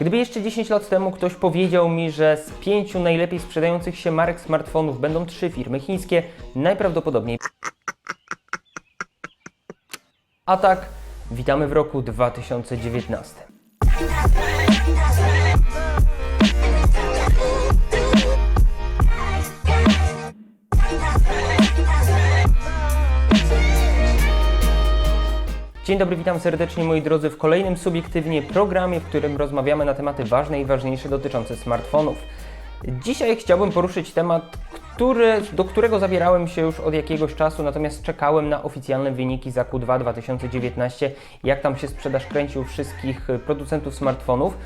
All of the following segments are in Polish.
Gdyby jeszcze 10 lat temu ktoś powiedział mi, że z pięciu najlepiej sprzedających się marek smartfonów będą trzy firmy chińskie, najprawdopodobniej. A tak, witamy w roku 2019. Dzień dobry, witam serdecznie moi drodzy w kolejnym subiektywnie programie, w którym rozmawiamy na tematy ważne i ważniejsze dotyczące smartfonów. Dzisiaj chciałbym poruszyć temat, który, do którego zabierałem się już od jakiegoś czasu, natomiast czekałem na oficjalne wyniki za Q2 2019, jak tam się sprzedaż kręci u wszystkich producentów smartfonów.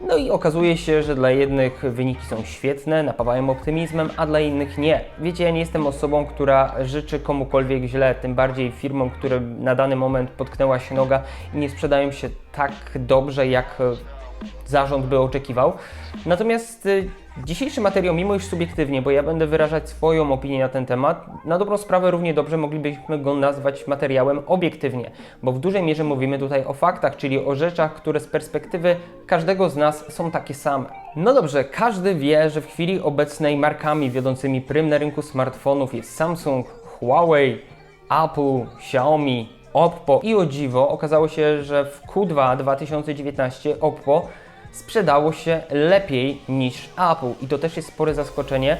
No i okazuje się, że dla jednych wyniki są świetne, napawają optymizmem, a dla innych nie. Wiecie, ja nie jestem osobą, która życzy komukolwiek źle, tym bardziej firmom, które na dany moment potknęła się noga i nie sprzedają się tak dobrze, jak zarząd by oczekiwał. Natomiast y, dzisiejszy materiał, mimo iż subiektywnie, bo ja będę wyrażać swoją opinię na ten temat, na dobrą sprawę równie dobrze moglibyśmy go nazwać materiałem obiektywnie, bo w dużej mierze mówimy tutaj o faktach, czyli o rzeczach, które z perspektywy każdego z nas są takie same. No dobrze, każdy wie, że w chwili obecnej markami wiodącymi prym na rynku smartfonów jest Samsung, Huawei, Apple, Xiaomi, Oppo i o dziwo okazało się, że w Q2 2019 Oppo sprzedało się lepiej niż Apple i to też jest spore zaskoczenie.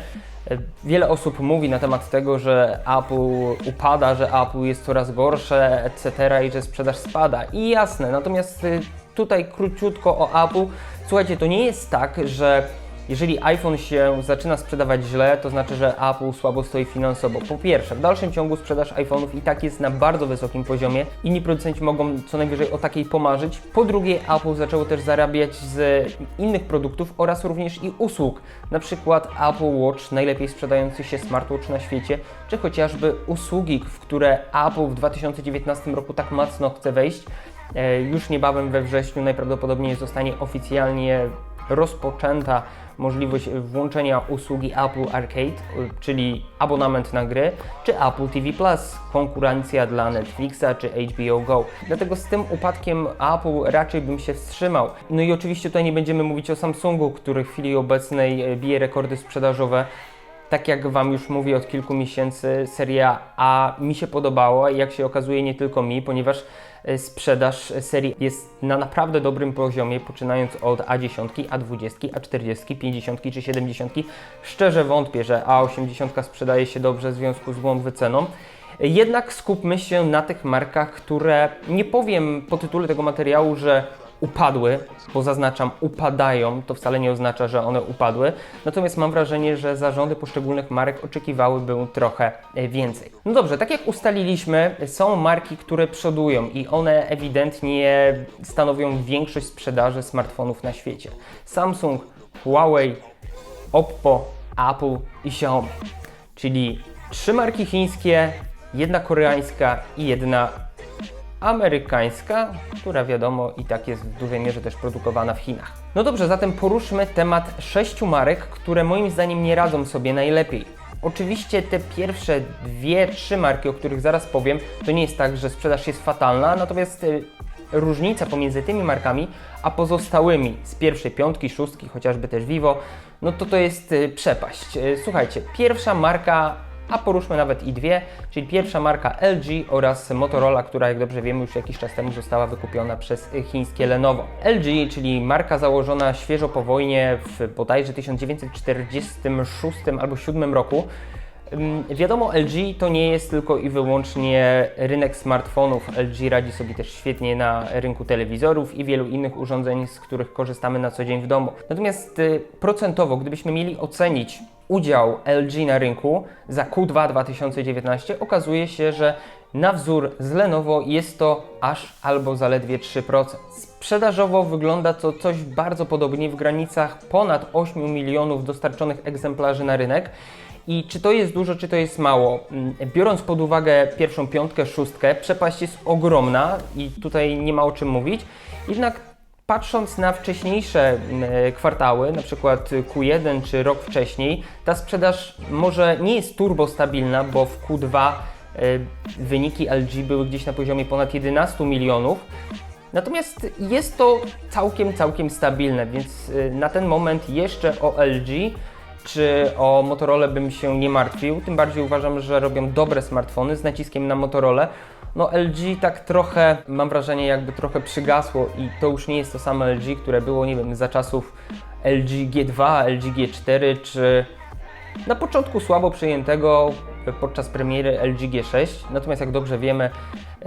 Wiele osób mówi na temat tego, że Apple upada, że Apple jest coraz gorsze, etc. i że sprzedaż spada. I jasne, natomiast y, tutaj króciutko o Apple. Słuchajcie, to nie jest tak, że jeżeli iPhone się zaczyna sprzedawać źle, to znaczy, że Apple słabo stoi finansowo. Po pierwsze, w dalszym ciągu sprzedaż iPhone'ów i tak jest na bardzo wysokim poziomie. Inni producenci mogą co najwyżej o takiej pomarzyć. Po drugie, Apple zaczęło też zarabiać z innych produktów oraz również i usług. Na przykład Apple Watch, najlepiej sprzedający się smartwatch na świecie, czy chociażby usługi, w które Apple w 2019 roku tak mocno chce wejść. E, Już niebawem we wrześniu najprawdopodobniej zostanie oficjalnie rozpoczęta możliwość włączenia usługi Apple Arcade, czyli abonament na gry, czy Apple TV Plus, konkurencja dla Netflixa czy HBO Go. Dlatego z tym upadkiem Apple raczej bym się wstrzymał. No i oczywiście tutaj nie będziemy mówić o Samsungu, który w chwili obecnej bije rekordy sprzedażowe. Tak jak Wam już mówię od kilku miesięcy, seria A mi się podobała i jak się okazuje nie tylko mi, ponieważ e, sprzedaż serii jest na naprawdę dobrym poziomie, poczynając od A10, A20, A40, 50 czy 70. Szczerze wątpię, że A80 sprzedaje się dobrze w związku z złą wyceną. Jednak skupmy się na tych markach, które nie powiem po tytule tego materiału, że upadły, bo zaznaczam, upadają, to wcale nie oznacza, że one upadły. Natomiast mam wrażenie, że zarządy poszczególnych marek oczekiwałyby trochę e, więcej. No dobrze, tak jak ustaliliśmy, są marki, które przodują i one ewidentnie stanowią większość sprzedaży smartfonów na świecie. Samsung, Huawei, Oppo, Apple i Xiaomi. Czyli trzy marki chińskie, jedna koreańska i jedna amerykańska, która wiadomo i tak jest w dużej mierze też produkowana w Chinach. No dobrze, zatem poruszmy temat sześciu marek, które moim zdaniem nie radzą sobie najlepiej. Oczywiście te pierwsze dwie, trzy marki, o których zaraz powiem, to nie jest tak, że sprzedaż jest fatalna, natomiast y, różnica pomiędzy tymi markami, a pozostałymi z pierwszej piątki, szóstki, chociażby też Vivo, no to to jest y, przepaść. Y, Słuchajcie, pierwsza marka a poruszmy nawet i dwie, czyli pierwsza marka LG oraz Motorola, która jak dobrze wiemy już jakiś czas temu została wykupiona przez chińskie Lenovo. LG, czyli marka założona świeżo po wojnie w bodajże 1946 albo 7 roku. Wiadomo, LG to nie jest tylko i wyłącznie rynek smartfonów. LG radzi sobie też świetnie na rynku telewizorów i wielu innych urządzeń, z których korzystamy na co dzień w domu. Natomiast y, procentowo, gdybyśmy mieli ocenić udział LG na rynku za Q2 2019, okazuje się, że na wzór z Lenovo jest to aż albo zaledwie 3%. Sprzedażowo wygląda to coś bardzo podobnie w granicach ponad 8 milionów dostarczonych egzemplarzy na rynek. I czy to jest dużo, czy to jest mało? Mm, Biorąc pod uwagę pierwszą piątkę, szóstkę, przepaść jest ogromna i tutaj nie ma o czym mówić. Jednak patrząc na wcześniejsze mm, kwartały, na przykład Q1 czy rok wcześniej, ta sprzedaż może nie jest turbo stabilna, bo w Q2 e, wyniki LG były gdzieś na poziomie ponad 11 milionów, Natomiast jest to całkiem, całkiem stabilne, więc y, na ten moment jeszcze o LG czy o Motorola bym się nie martwił. Tym bardziej uważam, że robią dobre smartfony z naciskiem na Motorola. No LG tak trochę, mam wrażenie, jakby trochę przygasło i to już nie jest to samo LG, które było, nie wiem, za czasów LG G2, LG G4, czy na początku słabo przyjętego podczas premiery LG G6. Natomiast jak dobrze wiemy,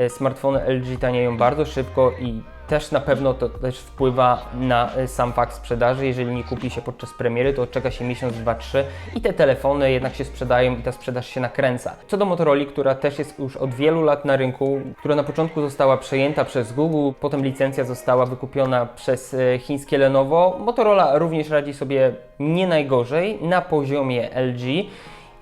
smartfony LG tanieją bardzo szybko i też na pewno to też wpływa na e, sam fakt sprzedaży. Jeżeli nie kupi się podczas premiery, to czeka się miesiąc, dwa, trzy i te telefony jednak się sprzedają i ta sprzedaż się nakręca. Co do Motorola, która też jest już od wielu lat na rynku, która na początku została przejęta przez Google, potem licencja została wykupiona przez e, chińskie Lenovo. Motorola również radzi sobie nie najgorzej na poziomie LG.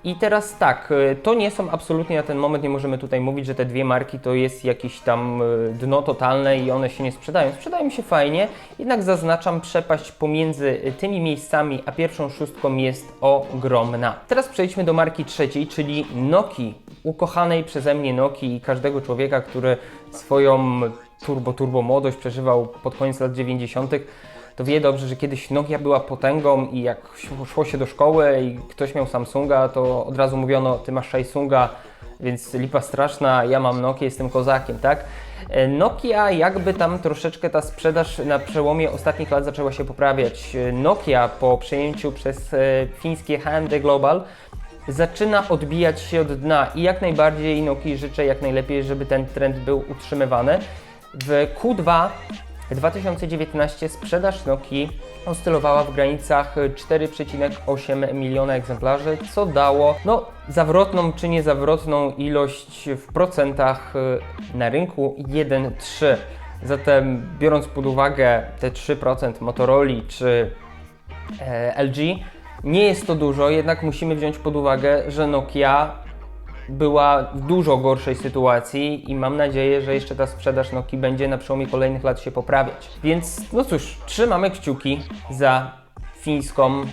I teraz tak, y, to nie są absolutnie na ten moment, nie możemy tutaj mówić, że te dwie marki to jest jakieś tam y, dno totalne i one się nie sprzedają. Sprzedają się fajnie, jednak zaznaczam, przepaść pomiędzy tymi miejscami a pierwszą szóstką jest ogromna. Teraz przejdźmy do marki trzeciej, czyli Noki, ukochanej przeze mnie Noki i każdego człowieka, który swoją turbo, turbo młodość przeżywał pod koniec lat 90 to wie dobrze, że kiedyś Nokia była potęgą i jak szło się do szkoły i ktoś miał Samsunga, to od razu mówiono, ty masz Samsunga, więc lipa straszna, ja mam Nokia, jestem kozakiem, tak? E, Nokia jakby tam troszeczkę ta sprzedaż na przełomie ostatnich lat zaczęła się poprawiać. E, Nokia po przejęciu przez e, fińskie HMD Global zaczyna odbijać się od dna i jak najbardziej Nokii życzę jak najlepiej, żeby ten trend był utrzymywany. W Q2 2019 sprzedaż Nokii oscylowała w granicach 4,8 miliona egzemplarzy, co dało no, zawrotną czy niezawrotną ilość w procentach y, na rynku 1,3. Zatem biorąc pod uwagę te 3% Motorola czy e, LG, nie jest to dużo, jednak musimy wziąć pod uwagę, że Nokia była w dużo gorszej sytuacji i mam nadzieję, że jeszcze ta sprzedaż Noki będzie na przełomie kolejnych lat się poprawiać. Więc no cóż, trzymamy kciuki za fińską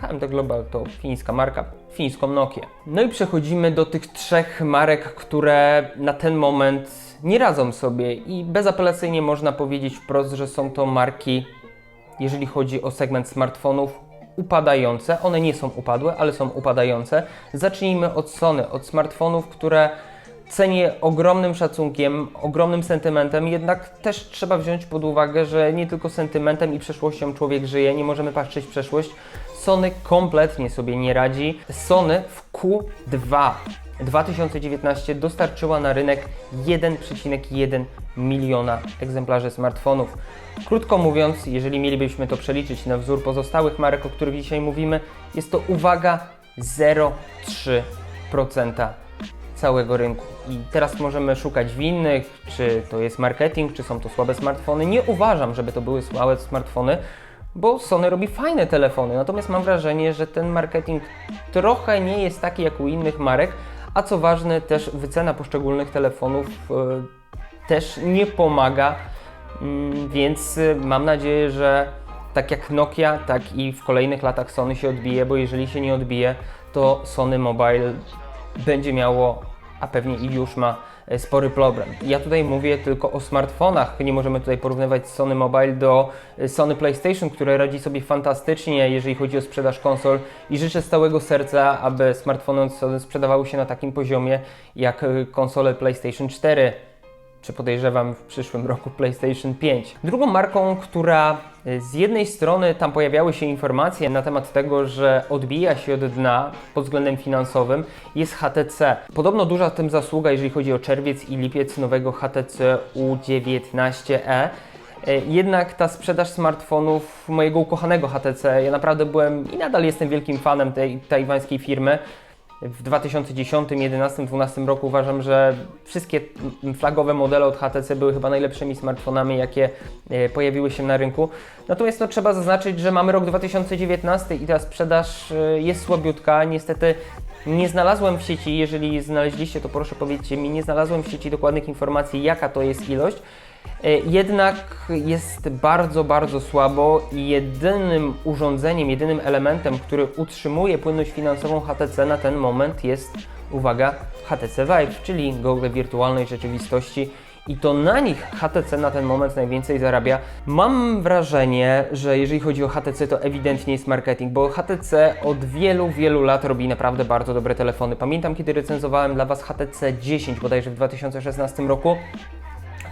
HMD Global to fińska marka, fińską Nokię. No i przechodzimy do tych trzech marek, które na ten moment nie radzą sobie i bezapelacyjnie można powiedzieć wprost, że są to marki, jeżeli chodzi o segment smartfonów, upadające. One nie są upadłe, ale są upadające. Zacznijmy od Sony, od smartfonów, które cenię ogromnym szacunkiem, ogromnym sentymentem, jednak też trzeba wziąć pod uwagę, że nie tylko sentymentem i przeszłością człowiek żyje, nie możemy patrzeć w przeszłość. Sony kompletnie sobie nie radzi. Sony w Q2 2019 dostarczyła na rynek 1,1 miliona egzemplarzy smartfonów. Krótko mówiąc, jeżeli mielibyśmy to przeliczyć na wzór pozostałych marek, o których dzisiaj mówimy, jest to uwaga 0,3% całego rynku. I teraz możemy szukać winnych, czy to jest marketing, czy są to słabe smartfony. Nie uważam, żeby to były słabe smartfony, bo Sony robi fajne telefony. Natomiast mam wrażenie, że ten marketing trochę nie jest taki jak u innych marek, a co ważne, też wycena poszczególnych telefonów yy, też nie pomaga, mm, więc y, mam nadzieję, że tak jak Nokia, tak i w kolejnych latach Sony się odbije, bo jeżeli się nie odbije, to Sony Mobile będzie miało, a pewnie i już ma e, spory problem. Ja tutaj mówię tylko o smartfonach. Nie możemy tutaj porównywać Sony Mobile do e, Sony PlayStation, które radzi sobie fantastycznie, jeżeli chodzi o sprzedaż konsol i życzę z całego serca, aby smartfony Sony sprzedawały się na takim poziomie jak e, konsole PlayStation 4 czy podejrzewam w przyszłym roku PlayStation 5. Drugą marką, która z jednej strony tam pojawiały się informacje na temat tego, że odbija się od dna pod względem finansowym, jest HTC. Podobno duża tym zasługa, jeżeli chodzi o czerwiec i lipiec nowego HTC U19e. Y, jednak ta sprzedaż smartfonów mojego ukochanego HTC, ja naprawdę byłem i nadal jestem wielkim fanem tej tajwańskiej firmy w 2010, 2011, 2012 roku uważam, że wszystkie flagowe modele od HTC były chyba najlepszymi smartfonami, jakie e, pojawiły się na rynku. Natomiast no, trzeba zaznaczyć, że mamy rok 2019 i ta sprzedaż e, jest słabiutka. Niestety nie znalazłem w sieci, jeżeli znaleźliście, to proszę powiedzcie mi, nie znalazłem w sieci dokładnych informacji, jaka to jest ilość. E, jednak jest bardzo, bardzo słabo i jedynym urządzeniem, jedynym elementem, który utrzymuje płynność finansową HTC na ten moment jest, uwaga, HTC Vive, czyli gogle wirtualnej rzeczywistości i to na nich HTC na ten moment najwięcej zarabia. Mam wrażenie, że jeżeli chodzi o HTC, to ewidentnie jest marketing, bo HTC od wielu, wielu lat robi naprawdę bardzo dobre telefony. Pamiętam, kiedy recenzowałem dla Was HTC 10 bodajże w 2016 roku.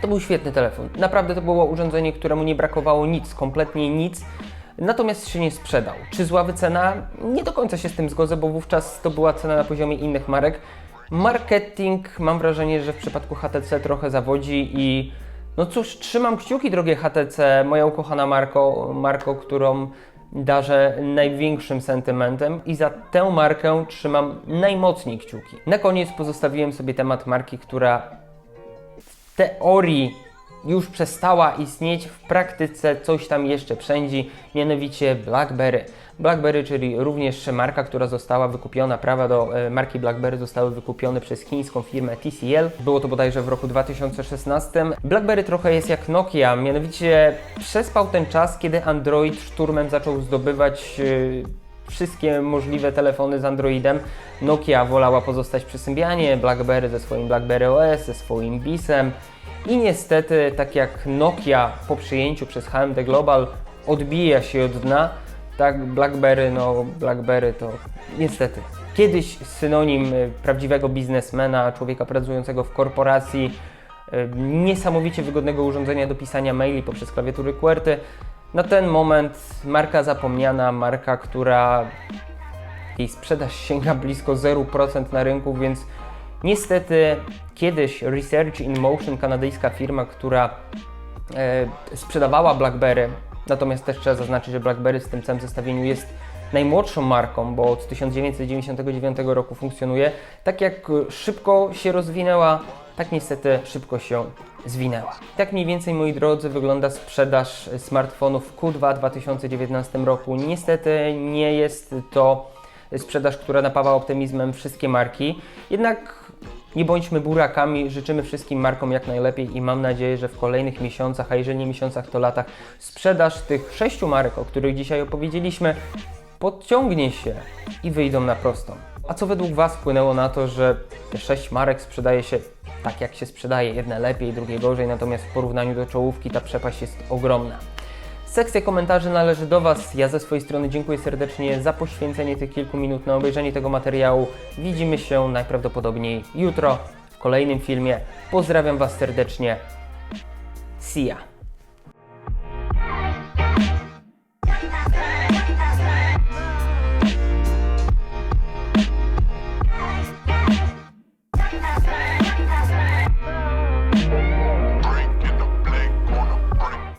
To był świetny telefon. Naprawdę to było urządzenie, któremu nie brakowało nic, kompletnie nic. Natomiast się nie sprzedał. Czy zła wycena? Nie do końca się z tym zgodzę, bo wówczas to była cena na poziomie innych marek. Marketing mam wrażenie, że w przypadku HTC trochę zawodzi i no cóż, trzymam kciuki, drogie HTC, moja ukochana marko, marko, którą darzę największym sentymentem i za tę markę trzymam najmocniej kciuki. Na koniec pozostawiłem sobie temat marki, która teorii już przestała istnieć, w praktyce coś tam jeszcze przędzi, mianowicie BlackBerry. BlackBerry, czyli również marka, która została wykupiona, prawa do e, marki BlackBerry zostały wykupione przez chińską firmę TCL. Było to bodajże w roku 2016. BlackBerry trochę jest jak Nokia, mianowicie przespał ten czas, kiedy Android szturmem zaczął zdobywać e, wszystkie możliwe telefony z Androidem. Nokia wolała pozostać przy Symbianie, BlackBerry ze swoim BlackBerry OS, ze swoim BISem. I niestety, tak jak Nokia po przyjęciu przez HMD Global odbija się od dna, tak BlackBerry, no BlackBerry to niestety kiedyś synonim y, prawdziwego biznesmena, człowieka pracującego w korporacji, y, niesamowicie wygodnego urządzenia do pisania maili poprzez klawiatury QWERTY. Na ten moment marka zapomniana, marka, która jej sprzedaż sięga blisko 0% na rynku, więc niestety kiedyś Research in Motion, kanadyjska firma, która e, sprzedawała BlackBerry, natomiast też trzeba zaznaczyć, że BlackBerry w tym całym zestawieniu jest najmłodszą marką, bo od 1999 roku funkcjonuje. Tak jak szybko się rozwinęła, tak niestety szybko się zwinęła. Tak mniej więcej, moi drodzy, wygląda sprzedaż smartfonów w Q2 2019 roku. Niestety nie jest to sprzedaż, która napawa optymizmem wszystkie marki. Jednak nie bądźmy burakami, życzymy wszystkim markom jak najlepiej i mam nadzieję, że w kolejnych miesiącach, a jeżeli nie miesiącach, to latach, sprzedaż tych sześciu marek, o których dzisiaj opowiedzieliśmy, podciągnie się i wyjdą na prostą. A co według Was wpłynęło na to, że te sześć marek sprzedaje się tak, jak się sprzedaje, jedne lepiej, drugie gorzej, natomiast w porównaniu do czołówki ta przepaść jest ogromna. Sekcja komentarzy należy do Was. Ja ze swojej strony dziękuję serdecznie za poświęcenie tych kilku minut na obejrzenie tego materiału. Widzimy się najprawdopodobniej jutro w kolejnym filmie. Pozdrawiam Was serdecznie. See ya.